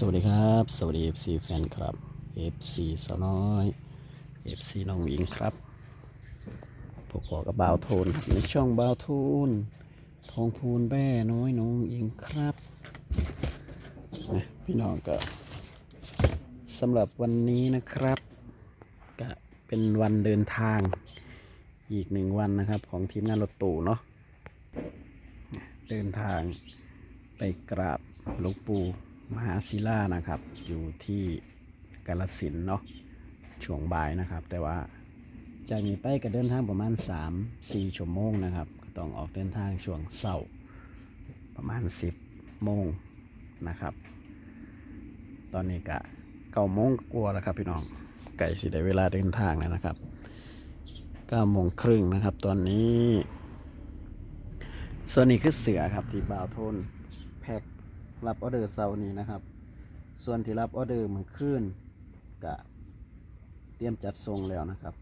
สวัสดีครับ สวัสดี FC แฟนครับ FC สาวน้อย FC น้องหญิงครับพวกพอกับบ่าวโทนครับในช่องบ่าวโทนทองพูนแบ่น้อยน้องหญิงครับนะพี่น้องก็สำหรับวันนี้นะครับ ก็เป็นวันเดินทางอีกหนึ่งวันนะครับ ของทีมงานรถตู้เนาะเดินทางไปกราบหลวงปู่ มหาศิลานะครับ อยู่ที่กาลสินเนาะช่วงบ่ายนะครับ แต่ว่าจากนี้ไปก็เดินทางประมาณ 3-4ชั่วโมงนะครับ ก็ต้องออกเดินทางช่วงเช้าประมาณ 10โมงนะครับ ตอนนี้ก็เก้าโมงกลัวแล้วครับพี่น้องไก่สิได้เวลาเดินทางแล้วนะครับ9โมงครึ่งนะครับ ตอนนี้ ส่วนนี้คือเสือครับที่บ่าวทน รับออเดอร์เสาร์นี้นะครับ ส่วนที่รับออเดอร์มือคืนกะเตรียมจัดส่งแล้วนะครับ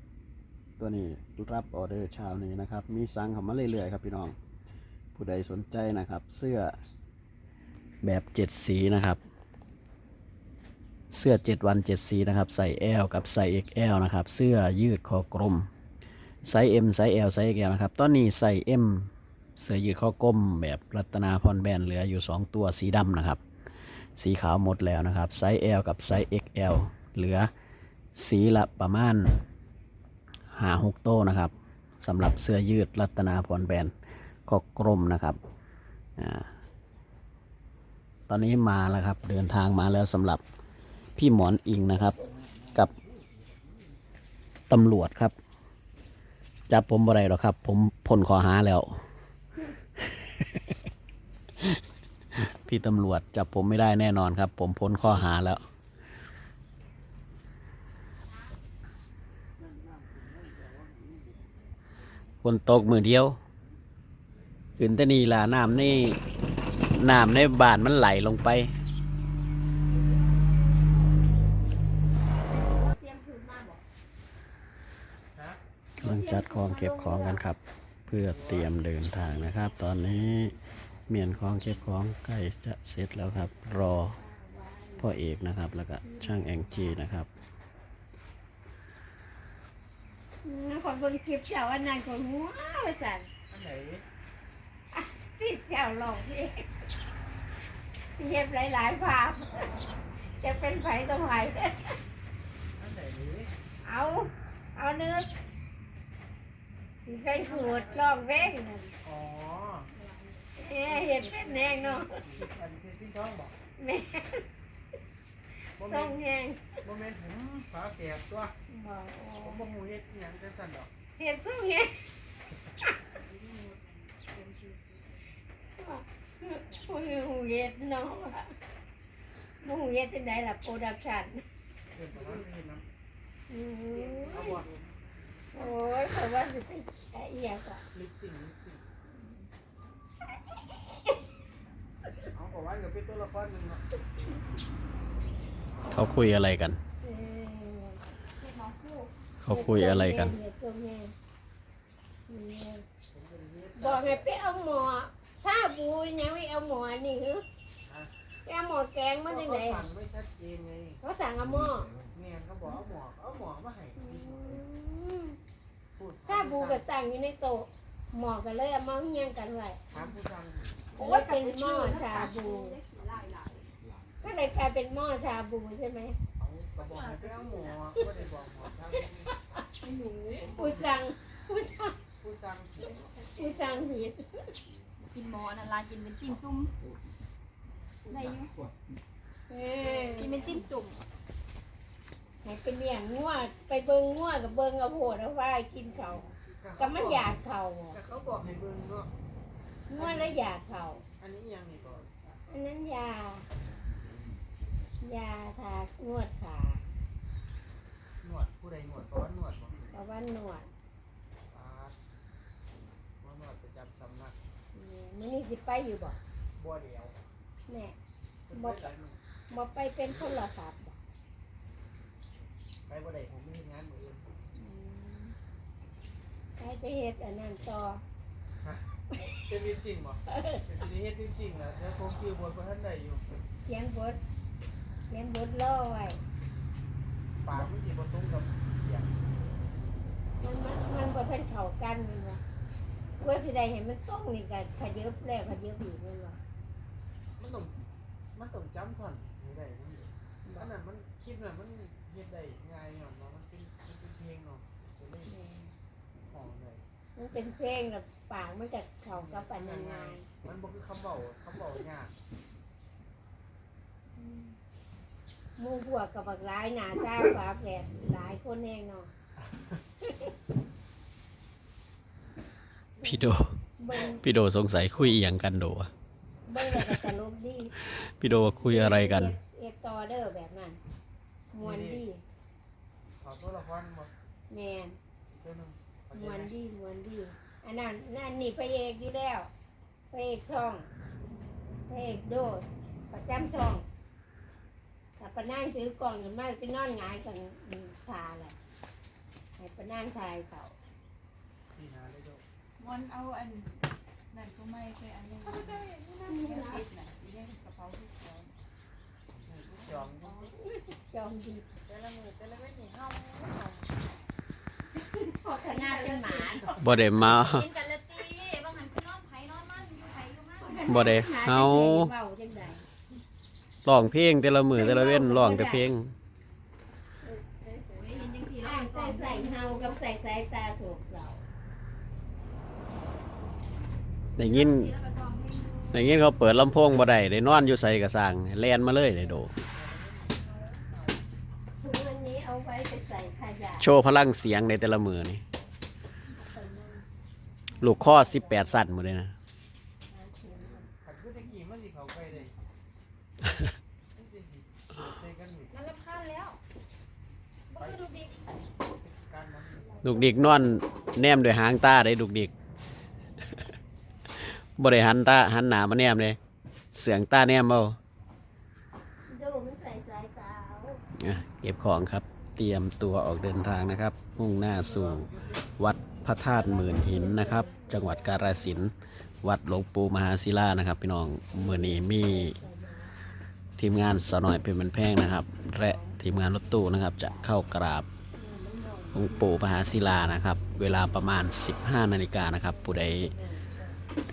ตัวนี้รับออเดอร์เช้านี้นะครับ มีสั่งเข้ามาเรื่อยๆครับพี่น้อง ผู้ใดสนใจนะครับ เสื้อแบบเจ็ดสีนะครับ เสื้อเจ็ดวันเจ็ดสีนะครับ ใส่ L กับใส่ XL นะครับ เสื้อยืดคอกลมไซส์ M ไซส์ L ไซส์ XL นะครับ ตอนนี้ใส่ M เสื้อยืดข้อก้มแบบรัตนาพรแบรนด์เหลืออยู่ 2 ตัวสีดำนะครับ สีขาวหมดแล้วนะครับ ไซส์ L กับไซส์ XL เหลือสีละประมาณหาหกโต้นะครับสำหรับเสื้อยืดรัตนาพรแบรนด์ก็กลมนะครับอตอนนี้มาแล้วครับเดินทางมาแล้วสำหรับพี่หมอนอิงนะครับกับตำรวจครับจับผมบ่ได้หรอครับ ผมพ้นขอหาแล้ว พี่ตำรวจจับผมไม่ได้แน่นอนครับ ผมพ้นข้อหาแล้ว คนตกมือเดียว ขึ้นแต่นี่ล่ะน้ำนี่น้ำในบ้านมันไหลลงไปกำลังจัดของเก็บของกันครับ เพื่อเตรียมเดินทางนะครับ ตอนนี้ เมียนของเก็บของใกล้จะเสร็จแล้วครับ รอพ่อเอกนะครับ แล้วก็ช่างแองจีนะครับคนคนคลิปเจ้าอันนั้นคนหัวว่าสันอันไหนพี่เจ้าหลอกพี่เย็บหลายๆภาพจะเป็นไผต่อไหนเอา เอาเนื้อใส่สูตรลอกแว้งอ๋อ เอ้เห็ดเป็นแนงเนาะอันที่พี่ท้องบอกแม่โมเมส่งนต์แหงโมเมนต์ผมฝาแฝดตัวบอกผมบ่ฮู้เฮ็ดอิหยังจังซั่นดอกเห็ดส่งแหงผู้หูเห็ดเนาะผู้หูเห็ดที่ไหนล่ะโปรดักชั่นเรื่องประมาณนี้นะอืมเอาบ่โอ้ยเพราะว่าสิไปแอะเอียกอะลิปซิงค์ลิปซิง ค์เอาก็ว่าเดี๋ยวเป็นตัวละครหนึงเนาะเขาคุยอะไรกันเออเขาคุยอะไรกันเฮ็ดส้มแห้งเนี่ยบอกให้ไปเอาหมอถ้าบูยังไม่เอาหมอนี่หรือไปเอาหมอแกงมาจังไดเขาสั่งไม่ชัดเจนไงเขาสั่งเอาหมอแม่นเขาบอกเอาหมอกเอาหมอกมาให้อืมพูดถ้าบูก็ตั้งอยู่ในโต๊ะหมอก็เลยเอามาเฮียงกันไว้ถามผู้สั่ง เลยเป็นหม้อชาบูก็เลยกลายเป็นหม้อชาบูใช่ไหมเอาก็บอกให้ไปเอาหมอกบ่ได้บอกหมอทางผู้สั่งผู้สั่งผู้สั่งผู้สั่งผิดกินหมอนั่นลากินเป็นจิ้มจุ่มได้อยู่เออกินเป็นจิ้มจุ่มให้ไปเลี้ยงงัวไปเบิ่งงัวกับเบิ่งเอาโพดเอาไว้กินเขาก็มันอยากเขาแต่เขาบอกให้เบิ่งเนาะ งัวแล้วอยากเขาอันนี้ยังนี่ก่อนอันนั้นยายาทานวดขาหนวดผู้ใดหนวดเพราะว่าหนวดบ่เพราะว่านวดปาดว่านวดประจำสำนักนี่มันนี่สิไปอยู่บ่บัวเดียวแน่เพิ่นบ่ไปหลายมื้อบ่ไปเป็นคนละศัพท์บ่ไปบ่ได้ผมมีเฮ็ดงานมื้ออื่นอืมไปไปเฮ็ดอันนั้นต่อ เป็นวิปซิ่งบ่เป็นสิได้เฮ็ดวิปซิ่งแล้วแล้วผมชื่อบทบ่ทันได้อยู่ เขียนบทคเขียนบทล่อไว้ปากไม่สิบตุ้งกับเสียงมันมันมันบ่ทันเข้ากันแมันว่าเพื่อสิได้เห็นมันต้องนี่กันขยับแล้วขยับอีกแมันว่ามันต้องมันต้องจำท่อนไม่ได้มันอันนั้นมันคลิปน่ะมันเฮ็ดได้ง่ายเนาะมันเป็นมันเป็นเพลงเนาะจะเล่นของได้ มันเป็นเพลงแล้วปากมันก็เข้ากับปันนานมันบ่คือคำเบาคำเบายากๆหมู่พวกกับบักหลายหน้าตาฝาแฝดหลายคนแน่เนาะพี่โด เบิ่งพี่โดสงสัยคุยอหย่างกันโดอะเบิ่งแล้วก็ตลกดี พี่โดว่าคุยอะไรกัน เอ็ดเอ็ดต่อเด้อแบบนั้นมวนดี ขอตัวละครบ่แมนเจ้าหนึง มวนดีมวนดี อันนั้นนั่นนี่พระเอกอยู่แล้วพระเอกช่องพระเอกโดดประจำช่องถ้าปะนั่งถือกล่องขึ้นมาไปนอนหงายกันทาแหละให้ปะนั่งทายเขาสีหน้าได้ด้วยมันเอาอันนั่นก็ไม่เคยอันนี้ยังปิดน่ะยังสะเพาที่สองจองจอมดีแต่ละมือแต่ละเว้นนี่เฮา พอขนาดเป็นหมาบ่ได้มากินกันละตีบางหันคือนอนไผนอนมันอยู่ไผอยู่มันบ่ได้เฮาเบาจังใดร้องเพลงแต่ละมือแต่ละเว้นร้องแต่เพลงโอ้ยเห็นจังซี่แล้วอ่าไปซ้ใส่อมใส่เฮากับใส่สายตาโศกเศร้าได้ยินแล้วก็ซ้อมเพลงดูได้ยินเขาเปิดลำโพงบ่ได้ได้นอนอยู่ใส่กระสังแล่นมาเลยได้โดถุงอันนี้เอาไว้ไปใส่ขยะโชว์พลังเสียงในแต่ละมือนี่ ลูกข้อ18สั่นหมดเลยนะขัดคือตะกี้มันสิเข้าใกล้ได้มันสิสิใส่กันนี่มันรำคาญแล้วบ่คือดูดิการมันลูกดิกนอนแนมด้วยหางตาได้ลูกดิกบ่ได้หันตาหันหน้ามาแนมเลย เสียงตาแนมเอาดูมัน ใส่สายตาเอาอะเก็บของครับ เตรียมตัวออกเดินทางนะครับ มุ่งหน้าสู่วัดพระธาตุหมื่นหินนะครับ จังหวัดกาฬสินธุ์วัดหลวงปู่มหาศิลานะครับ พี่น้องเมื่อนี้มีทีมงานสาวน้อยเป็นมันแพงนะครับ และทีมงานรถตู้นะครับ จะเข้ากราบหลวงปู่มหาศิลานะครับ เวลาประมาณ 15 นาฬิกานะครับผู้ใด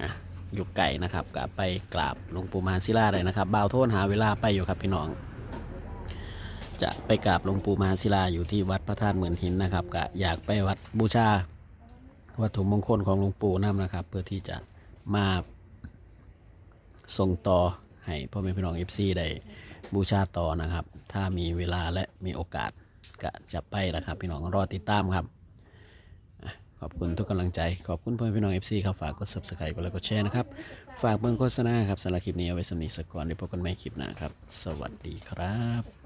อะ อยู่ไก่นะครับก็ไปกราบหลวงปู่มหาศิลาเลยนะครับบ่าวโทษหาเวลาไปอยู่ครับพี่น้อง จะไปกราบหลวงปู่มหาศิลาอยู่ที่วัดพระธาตุเหมือนหินนะครับก็อยากไปวัดบูชาวัตถุมงคลของหลวงปู่น้ำนะครับ เพื่อที่จะมาส่งต่อให้พ่อแม่พี่น้องเอฟซีได้บูชาต่อนะครับ ถ้ามีเวลาและมีโอกาสก็จะไปนะครับ พี่น้องรอติดตามครับ ขอบคุณทุกกำลังใจ ขอบคุณพ่อพี่น้องเอฟซีครับ ฝากกด subscribe กดไลค์กดแชร์นะครับ ฝากเบิ่งโฆษณาครับสำหรับคลิปนี้เอาไว้สำนีสกก่อนเดี๋ยวพบกันใหม่คลิปหน้าครับ สวัสดีครับ